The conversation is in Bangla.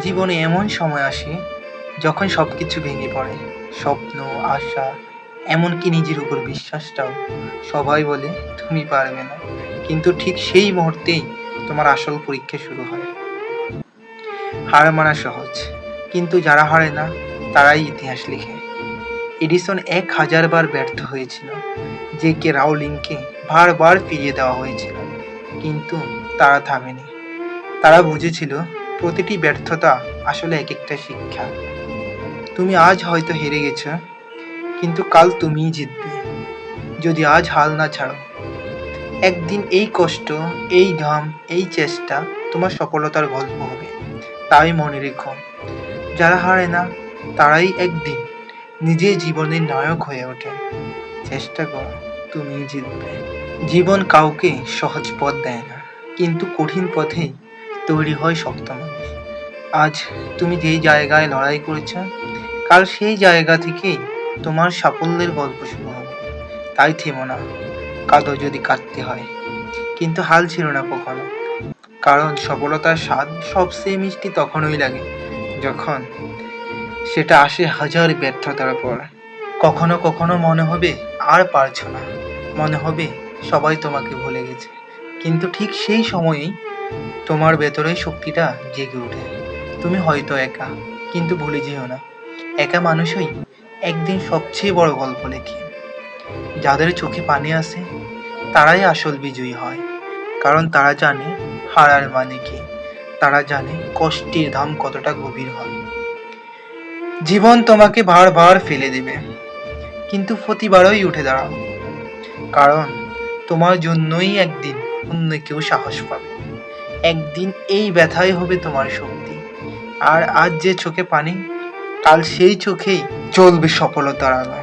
জীবনে এমন সময় আসে যখন সব কিছু ভেঙে পড়ে। স্বপ্ন, আশা, এমনকি নিজের উপর বিশ্বাসটাও সবাই বলে, তুমি পারবে না। কিন্তু ঠিক সেই মুহূর্তেই তোমার আসল পরীক্ষা শুরু হয়। হার মানা সহজ, কিন্তু যারা হারে না, তারাই ইতিহাস লিখে। এডিসন এক হাজার বার ব্যর্থ হয়েছিল, যে কে রাউলিংকে বারবার ফিরিয়ে দেওয়া হয়েছিল, কিন্তু তারা থামেনি। তারা বুঝেছিল প্রতিটি ব্যর্থতা আসলে এক একটা শিক্ষা। তুমি আজ হয়তো হেরে গেছো, কিন্তু কাল তুমিই জিতবে। যদি আজ হাল না ছাড়ো, একদিন এই কষ্ট, এই ঘাম, এই চেষ্টা তোমার সফলতার গল্প হবে। তাই মনে রেখো, যারা হারে না, তারাই একদিন নিজের জীবনের নায়ক হয়ে ওঠে। চেষ্টা করো তুমি জিতবে। জীবন কাউকে সহজ পথ দেয় না, কিন্তু কঠিন পথেই তৈরি হয় শক্ত মানুষ। আজ তুমি যেই জায়গায় লড়াই করেছ, কাল সেই জায়গা থেকেই তোমার সাফল্যের গল্প শুরু হবে। তাই থেমো না, কাঁদো যদি কাটতে হয়। কিন্তু হাল ছিল না কখনো। কারণ সফলতার স্বাদ সবচেয়ে মিষ্টি তখনই লাগে, যখন সেটা আসে হাজার ব্যর্থতার পর কখনো কখনো মনে হবে আর পারছ না। মনে হবে সবাই তোমাকে ভুলে গেছে। কিন্তু ঠিক সেই সময়েই তোমার ভেতরেই শক্তিটা জেগে ওঠে। তুমি হয়তো একা, কিন্তু ভুলে যেও না। একা মানুষই একদিন সবচেয়ে বড় গল্প লেখে। যাদের চোখে পানি আসে, তারাই আসল বিজয়ী হয়। কারণ তারা জানে হারার মানে কি। তারা জানে কষ্টের দাম কতটা গভীর হয়। জীবন তোমাকে বারবার ফেলে দেবে, কিন্তু প্রতিবারই উঠে দাঁড়াও। কারণ তোমার জন্যই একদিন অন্য কেউ সাহস পাবে। একদিন এই ব্যথাই হবে তোমার শক্তি। আর আজ যে চোখে পানি, কাল সেই চোখেই চলবে সফলতার আলো।